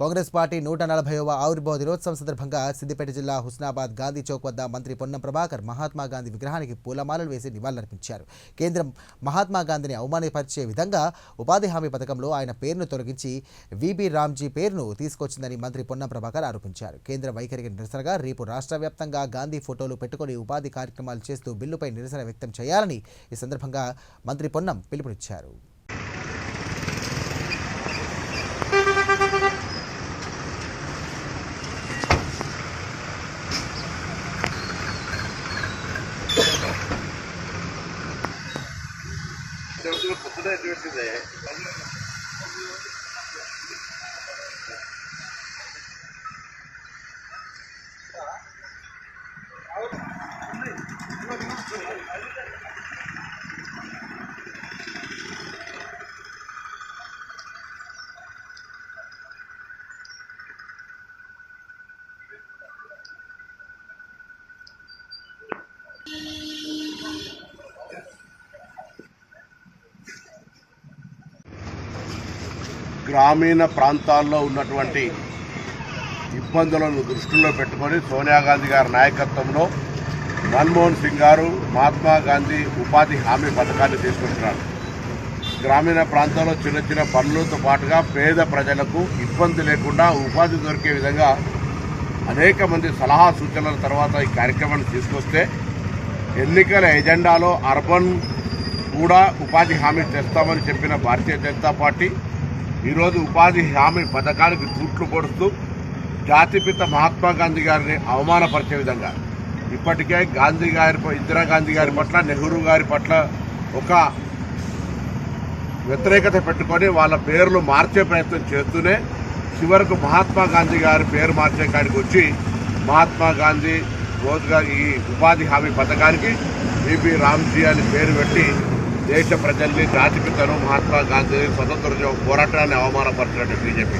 Congress party నూట నలభైవ ఆవిర్భావ దినోత్సవం సందర్భంగా సిద్దిపేట జిల్లా హుస్నాబాద్ గాంధీ చౌక్ వద్ద మంత్రి పొన్నం ప్రభాకర్ మహాత్మా గాంధీ విగ్రహానికి పూలమాలలు వేసి నివాళులర్పించారు. కేంద్రం మహాత్మా గాంధీని అవమానపరిచే విధంగా ఉపాధి హామీ పథకంలో ఆయన పేరును తొలగించి విబి రామ్జీ పేరును తీసుకొచ్చిందని మంత్రి పొన్నం ప్రభాకర్ ఆరోపించారు. కేంద్ర వైఖరికి నిరసనగా రేపు రాష్ట్ర వ్యాప్తంగా గాంధీ ఫోటోలు పెట్టుకుని ఉపాధి కార్యక్రమాలు చేస్తూ బిల్లుపై నిరసన వ్యక్తం చేయాలని ఈ సందర్భంగా మంత్రి పొన్నం పిలుపునిచ్చారు. ಪುಸ್ತಕ ತಿಳಿಸಿದೆ గ్రామీణ ప్రాంతాల్లో ఉన్నటువంటి ఇబ్బందులను దృష్టిలో పెట్టుకొని సోనియా గాంధీ గారి నాయకత్వంలో మన్మోహన్ సింగ్ గారు మహాత్మా గాంధీ ఉపాధి హామీ పథకాన్ని తీసుకుంటున్నారు. గ్రామీణ ప్రాంతాల్లో చిన్న చిన్న పనులతో పాటుగా పేద ప్రజలకు ఇబ్బంది లేకుండా ఉపాధి దొరికే విధంగా అనేక మంది సలహా సూచనల తర్వాత ఈ కార్యక్రమాన్ని తీసుకొస్తే ఎన్నికల ఎజెండాలో అర్బన్ కూడా ఉపాధి హామీ తెస్తామని చెప్పిన భారతీయ జనతా పార్టీ ఈరోజు ఉపాధి హామీ పథకానికి తూట్లు పొడుస్తూ జాతిపిత మహాత్మా గాంధీ గారిని అవమానపరిచే విధంగా ఇప్పటికే గాంధీ గారి ఇందిరాగాంధీ గారి పట్ల నెహ్రూ గారి పట్ల ఒక వ్యతిరేకత పెట్టుకొని వాళ్ళ పేర్లు మార్చే ప్రయత్నం చేస్తూనే చివరకు మహాత్మా గాంధీ గారి పేరు మార్చే కాడికి వచ్చి మహాత్మా గాంధీ రోజ్గార్ ఈ ఉపాధి హామీ పథకానికి బీబీ రామ్జీ అని పేరు పెట్టి దేశ ప్రజల్ని జాతిపితను మహాత్మా గాంధీ స్వతంత్ర పోరాటాన్ని అవమానపరిచినట్టు బీజేపీ.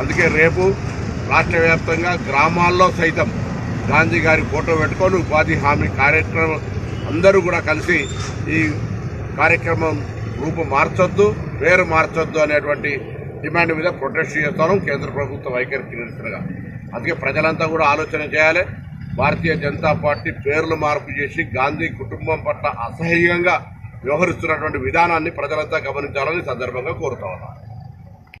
అందుకే రేపు రాష్ట్ర వ్యాప్తంగా గ్రామాల్లో సైతం గాంధీ గారి ఫోటో పెట్టుకొని ఉపాధి హామీ కార్యక్రమం అందరూ కూడా కలిసి ఈ కార్యక్రమం రూపు మార్చొద్దు పేరు మార్చొద్దు అనేటువంటి డిమాండ్ మీద ప్రొటెస్ట్ చేస్తాను. కేంద్ర ప్రభుత్వ వైఖరి నిరసనగా అందుకే ప్రజలంతా కూడా ఆలోచన చేయాలి. భారతీయ జనతా పార్టీ పేర్లు మార్పు చేసి గాంధీ కుటుంబం పట్ల అసహ్యంగా వ్యవహరిస్తున్నటువంటి విధానాన్ని ప్రజలంతా గమనించాలని సందర్భంగా కోరుతా ఉన్నాను.